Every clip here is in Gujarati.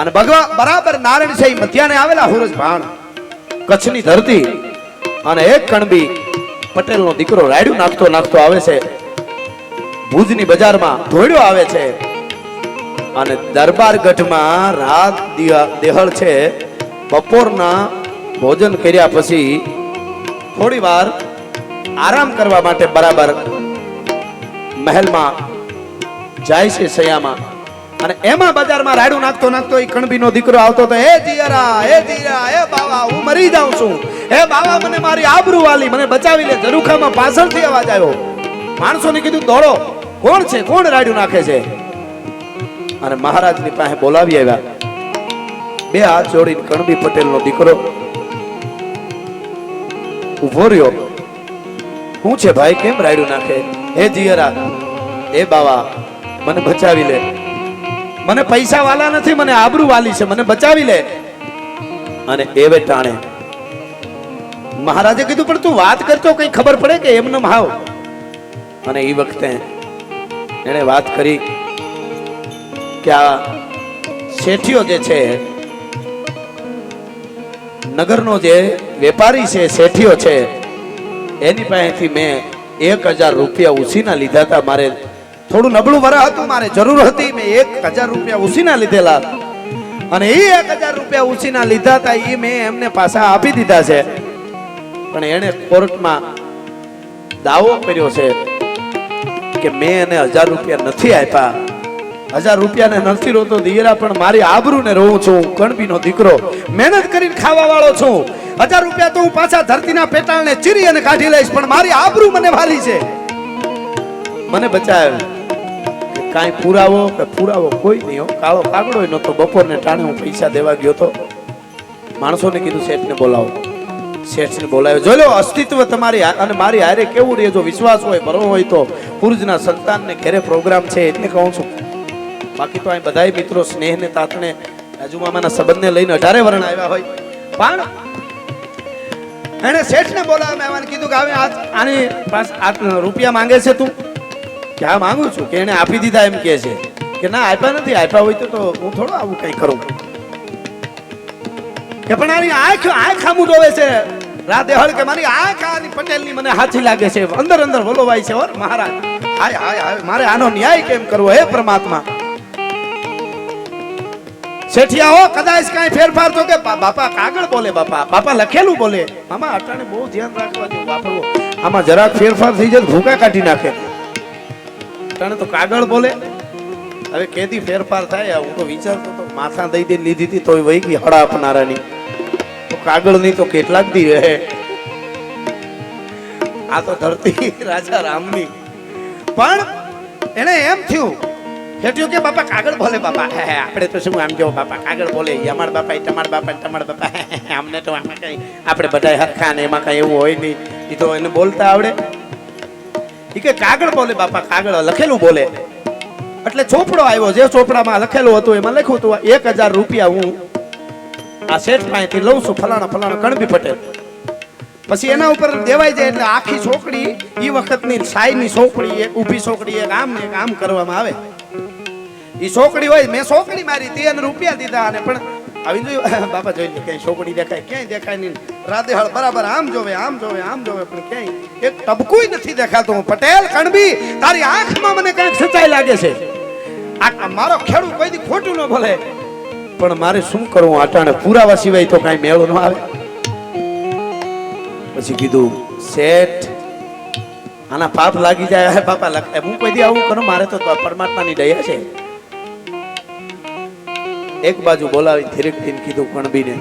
અને ભગવાન બરાબર નારાયણ છે મધ્યાને આવેલા હુરજ ભાણ. કચ્છની ધરતી અને એક કણબી પટેલનો દીકરો રાયડું નાખતો નાખતો આવે છે. ભુજની બજારમાં ધોડ્યો આવે છે. અને દરબાર ગઢમાં રાત દેહળ છે. બપોરના ભોજન કર્યા પછી થોડી વાર આરામ કરવા માટે બરાબર મહેલમાં જાય છે સયામાં. અને એમાં બજારમાં રાડું નાખતો નાખતો એ કણબીનો દીકરો આવતો તો, હે જીયરા હે જીયરા, હે બાવા, હું મરી જાઉં છું. હે બાવા, મને મારી આબરૂ વાલી મને બચાવી લે. ઝરૂખામાં પાછળથી અવાજ આવ્યો. માણસોને કીધું, દોડો, કોણ છે? કોણ રાડ્યું નાખે છે? અને મહારાજની પાસે બોલાવી આવ્યા. બે હાથ જોડીને કણબી પટેલનો દીકરો ઊભો રહ્યો. શું છે ભાઈ, કેમ રાડ્યું નાખે? હે જીયરા એ બાવા, મને બચાવી લે. મને પૈસા વાલા નથી, મને આબરૂ વાલી છે, મને બચાવી લે. અને એવે ટાણે મહારાજે કીધું, પણ તું વાત કરતો કઈ ખબર પડે કે એમને ભાવ અને એ વખતે એણે વાત કરી કે આ શેઠિયો જે છે, નગરનો જે વેપારી છે શેઠિયો છે, એની પાસેથી મેં એક હજાર રૂપિયા ઉછીના લીધા હતા. મારે થોડું નબળું વરા હતું, મારે જરૂર હતી. મેં એક હજાર રૂપિયા ઉસીના લીધેલા. અને એ એક હજાર રૂપિયા ઉસીના લીધા હતા એ મેં એમને પાછા આપી દીધા છે. પણ એણે કોર્ટમાં દાવો કર્યો છે કે મેં એને હજાર રૂપિયા નથી આપ્યા. હજાર રૂપિયાને નથી રોતો દિયરા, પણ મારી આબરૂને રોઉં છું કણબીનો દીકરો. મહેનત કરીને ખાવા વાળો છું. હજાર રૂપિયા તો હું પાછા ધરતીના પેટાળને ચીરી અને કાઢી લઈશ, પણ મારી આબરૂ મને વાલી છે. મને બચાવ. કે કાંઈ પુરાવો કે પુરાવો કોઈ નહીં કાળો કાગડો નતો બપોરને ટાણે હું પૈસા દેવા ગયો તો માણસોને કીધું, શેઠને બોલાવો. શેઠને બોલાવ્યો, જોઈ લો, અસ્તિત્વ તમારી અને મારી હારે કેવું રહે? જો વિશ્વાસ હોય, ભરો હોય તો પુરુષના સંતાનને ઘેરે પ્રોગ્રામ છે એટલે કહું છું. બાકી તો અહીં બધાય મિત્રો સ્નેહને, તાતણે, રાજુમામાના સંબંધને લઈને અઢારે વર્ણ આવ્યા હોય. પણ એણે શેઠને બોલાવ્યા મહેમાન કીધું કે, હવે આની પાસે રૂપિયા માંગે છે તું? કે હા માંગુ છું કે એને આપી દીધા એમ કે છે. કે ના, આપ્યા નથી, આપ્યા હોય તો હું થોડો આવું કંઈ કરું. કે પણ આની આંખ આંખ આમું જોવે છે. રાતે હળ કે મારી આંખ આની પટેલની મને હાથી લાગે છે. અંદર અંદર વલોવાય છે ઓર મહારાજ. હાય હાય હાય, મારે આનો ન્યાય કેમ કરવો હે પરમાત્મા? શેઠિયા હો, કદાચ કાંઈ ફેરફાર તો કે બાપા કાગળ બોલે, બાપા બાપા લખેલું બોલે. મામા, અટાણે બહુ ધ્યાન રાખવા જેવું વાપરવું આમાં જરાક ફેરફાર થઈ જાય ભૂકા કાઢી નાખે. અટાણે તો કાગળ બોલે. હવે કેદી ફેરફાર થાય હું તો વિચારતો તો માથા દઈ દઈ લીધી હતી તોય વહી ગઈ હડા આપનારાની તો કાગળની તો કેટલાક દી રહે. આ તો ધરતી રાજા રામની. પણ એને એમ થયું હેઠ્યું કે બાપા કાગળ બોલે બાપા. હે, આપણે તો શું આમ જો બાપા? કાગળ બોલે અમાર બાપા તમાર બાપા તમાર બાપા. અમને તો આમાં કઈ આપણે બધા હરખા ને એમાં કઈ એવું હોય નહીં. એ તો એને બોલતા આવડે. ઈ કે કાગળ બોલે બાપા, કાગળ, લખેલું બોલે. એટલે ચોપડો આવ્યો, જે ચોપડામાં લખેલું હતું, એમાં લખ્યું હતું એક હજાર રૂપિયા હું આ શેઠ પાસેથી લઉં છું, ફલાણા ફલાણા કણબી પટેલ. પછી એના ઉપર દેવાય જાય એટલે આખી છોકડી એ વખતની સાઈની છોકડી એક ઊભી છોકડી એક આમ ને એક આમ કરવામાં આવે. એ છોકડી હોય, મેં છોકડી મારી તે અને રૂપિયા દીધા અને પણ આવી જોયું? બાપા જોઈ લે ક્યાંય છોકડી દેખાય, ક્યાંય દેખાય નહીં. રાતે હળ બરાબર, આમ જોવે આમ જોવે આમ જોવે, પણ ક્યાંય એક ટબકુય નથી દેખાતું. પટેલ કણબી, તારી આંખમાં મને કંઈક સચાઈ લાગે છે. આ મારો ખેડૂત કોઈ ખોટું ન ભલે પણ મારે શું કરવું? આટાણે પુરાવા સિવાય તો કાંઈ મેળો ન આવે. પછી કીધું, શેઠ, આના પાપ લાગી જાય. હે બાપા હું કોઈ દી આવું? કરું મારે તો પરમાત્માની દયા છે. એક બાજુ બોલાવી ધીરેકથી કીધું કણબીને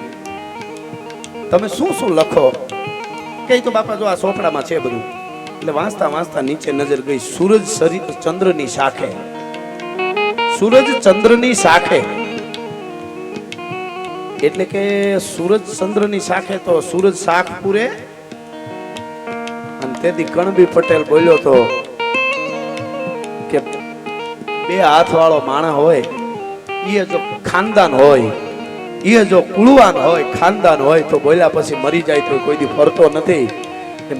તમે શું શું લખો? કે તો બાપા જો આ સોપડામાં છે બધું. એટલે વાંચતા વાંચતા નીચે નજર ગઈ, સૂરજ શરીર ચંદ્રની શાખે. સૂરજ ચંદ્રની શાખે. એટલે કે સૂરજ ચંદ્રની શાખે તો સૂરજ શાખ પૂરે. અને તેથી કણબી પટેલ બોલ્યો તો કે બે હાથ વાળો માણસ હોય એ જો ખાનદાન હોય એ જો કુળવાન હોય, ખાનદાન હોય, તો બોલ્યા પછી મરી જાય તો કોઈ દી ફરતો નથી.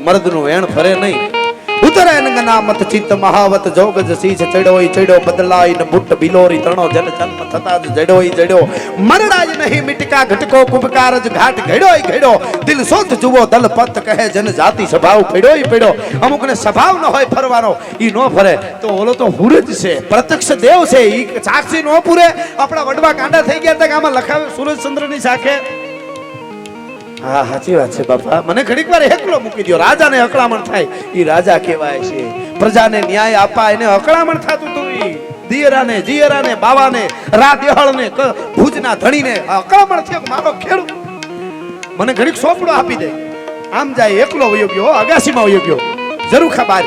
મર્દનું વેણ ફરે નહીં. ઉતરે નંગના મત ચિત્ત મહાવત જોગ જ શીશ ચડ્યોય, ચડ્યો બદલાય, ન બુટ્ટ બિલોરી, તણો જન જન્મ થતા જ જડ્યો. મરડા જ નહીં મિટકા, ઘટકો કુબકાર જ ઘાટ ઘડ્યો. દિલ શોધ જુઓ, દલ પત કહે જન જાતિ સ્વભાવ પડ્યોય પડ્યો અમુકને સ્વભાવ ન હોય ફરવાનો, ઈ નો ફરે. તો ઓલો તો હુરજ છે, પ્રત્યક્ષ દેવ છે, ઈ સાક્ષી નો પૂરે. આપણા વડવા કાંડા થઈ ગયા હતા કે આમાં લખાવે સૂરજચંદ્રની સાખે. હા, સાચી વાત છે, બાપા. મને ઘડીક વાર એકલો મૂકી દો રાજાને અકળામણ થાય. એ રાજા કહેવાય છે. પ્રજાને ન્યાય આપા, એને અકળામણ થતું ઈ. દિયરાને, જીયરાને, બાવાને રાદેહળને ભુજના ધણીને અકળામણ થયો મારો ખેડૂત. મને ઘડીક સોપડો આપી દે. આમ જાય એકલો વયો ગયો, અગાસીમાં વયો ગયો. જરૂર ખબર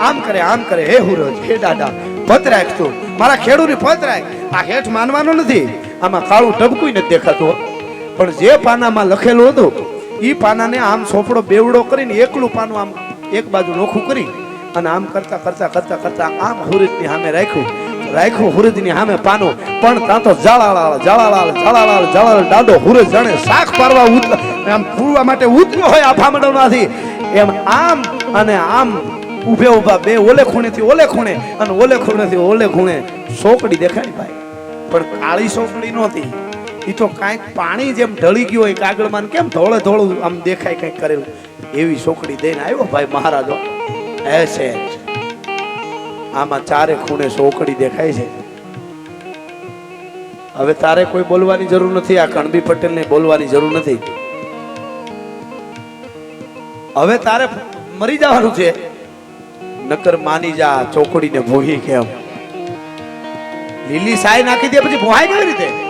આમ કરે આમ કરે. હે હુરજ, હે દાદા. પત રાખ તું. મારા ખેડૂની પત રાખ. આ હેઠ માનવાનો નથી. આમાં કાળું ટબકું નથી દેખાતું. પણ જે પાનામાં લખેલું હતું એ પાનાને આમ સોપડો, બેવડો કરીને એકલું પાનું આમ એક બાજુ નોખું કરી અને આમ કરતા કરતા કરતા કરતા આમ હુરજની સામે રાખ્યું. રાખ્યું હુરજની સામે પાનું. પણ ત્યાં તો જાળાલાલ જાળાલાલ જાળાલાલ જાળાલાલ દાદો હુરજ જાણે શાક પારવા ઉત આમ પૂરવા માટે ઉતર્યો હોય આ ફામડોમાંથી એમ આમ અને આમ ઊભે ઊભા બે ઓલે ખૂણેથી ઓલે ખૂણે અને ઓલે ખૂણેથી ઓલે ખૂણે સોકડી દેખાય ભાઈ. પણ કાળી સોકડી નહોતી. ઈ તો કાંઈક પાણી જેમ ઢળી ગયું હોય કાગળમાં કેમ ધોળે ધોળું આમ દેખાય કંઈક કરેલું? એવી છોકરી દઈને આવ્યો ભાઈ મહારાજો. હે છે. આમાં ચારે ખૂણે સોકડી દેખાય છે. હવે તારે કોઈ બોલવાની જરૂર નથી, આ કણબી પટેલને બોલવાની જરૂર નથી. હવે તારે મરી જવાનું છે. નકર માની જા ચોકડીને ભોહી કેમ? લીલી સાય નાખી દે, પછી ભોહાય કેવી રીતે?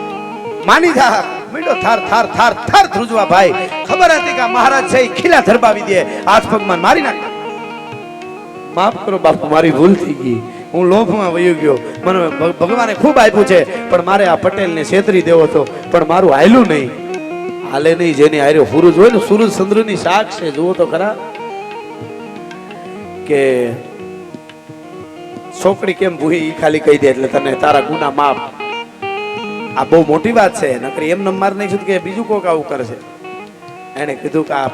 માની જા. મીંડો થાર થાર થાર થાર ધ્રુજવા ભાઈ. ખબર હતી કે મહારાજ છે ખીલા ધરબાવી દે. હાથ પગમાં મારી નાખ. માફ કરો બાપુ, મારી ભૂલ થઈ ગઈ. હું લોભમાં વયો ગયો. મને ભગવાને ખૂબ આપ્યું છે, પણ મારે આ પટેલને છેતરી દેવો હતો. પણ મારું હાલ્યું નહીં. હાલે નહીં, જેની હારે સુરજ હોય ને, સૂરજ ચંદ્રની શાક છે. જુઓ તો ખરા કે છોકરી કેમ ભૂહી ઈ ખાલી કહી દે, એટલે તને તારા ગુના માફ આ બહુ મોટી વાત છે, નકર એમ નંબર નહીં છું કે બીજું કોક આવું કરશે. એને કીધું કે આ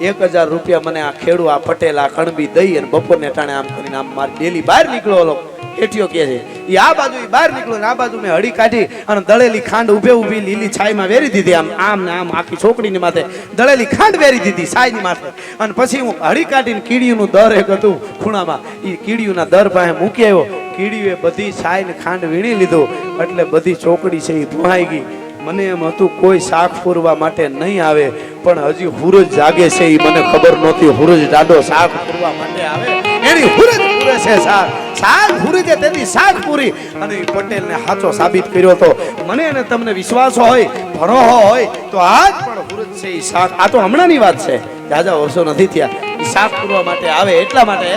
એક હજાર રૂપિયા મને આ ખેડુ આ પટેલ, આ કણબી દઈ અને બપોરને ટાણે આમ કરીને આમ મારી ડેલી બહાર નીકળો ઓલો હેઠિયો કે છે. એ આ બાજુ એ બહાર નીકળો ને આ બાજુ મેં હળી કાઢી અને દળેલી ખાંડ ઉભે ઊભી લીલી છાયમાં વેરી દીધી. આમ આમ ને આમ આખી છોકરીની માથે દળેલી ખાંડ વેરી દીધી છાયની માથે. અને પછી હું હળી કાઢીને કીડીનું દર એક હતું ખૂણામાં. એ કીડીના દર પાસે મૂકી આવ્યો. કીડીએ બધી સાઈન ખાંડ વીણી લીધો. એટલે બધી ચોકડી છે એ ભોંહાઈ ગઈ. મને એમ હતું, કોઈ શાક પૂરવા માટે નહીં આવે, પણ હજી હુરજ જાગે છે એ મને ખબર નહોતી. હુરજ દાડો શાક પૂરવા માટે આવે. એની હુરજ પૂરે છે શાક. શાક હુરજે તેની શાક પૂરી. અને એ પટેલને સાચો સાબિત કર્યો હતો મને અને તમને વિશ્વાસ હોય ભણો હોય, તો આજ પણ હુરજ છે એ શાક. આ તો હમણાંની વાત છે. જાજા વર્ષો નથી થયા. શાક પૂરવા માટે આવે એટલા માટે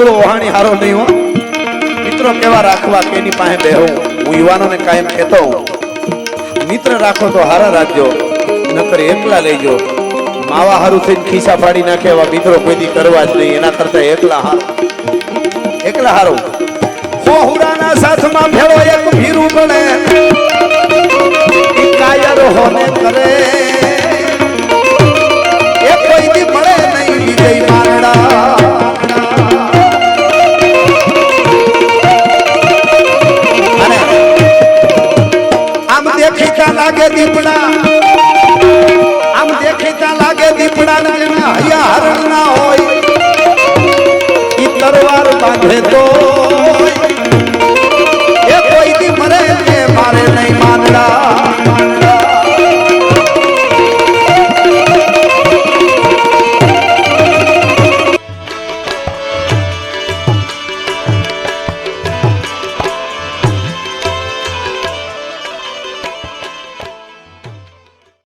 પણ ઓહાણી હારો નહીં હો. મિત્રો કેવા રાખવા કેની પાસે બેહું? હું યુવાનોને કાયમ કહેતો હોઉં. મિત્ર રાખો તો હારા રાખજો, નકર એકલા લઈજો. માવા હારું થઈને ખિસ્સા ફાડી નાખે એવા મિત્રો કોઈ કરવા જ નહીં, એના કરતા એકલા હાર. એકલા હારું. હોહુરાના સાથમાં ભેળો એક ભીરું બને. કાયર હોને કરે.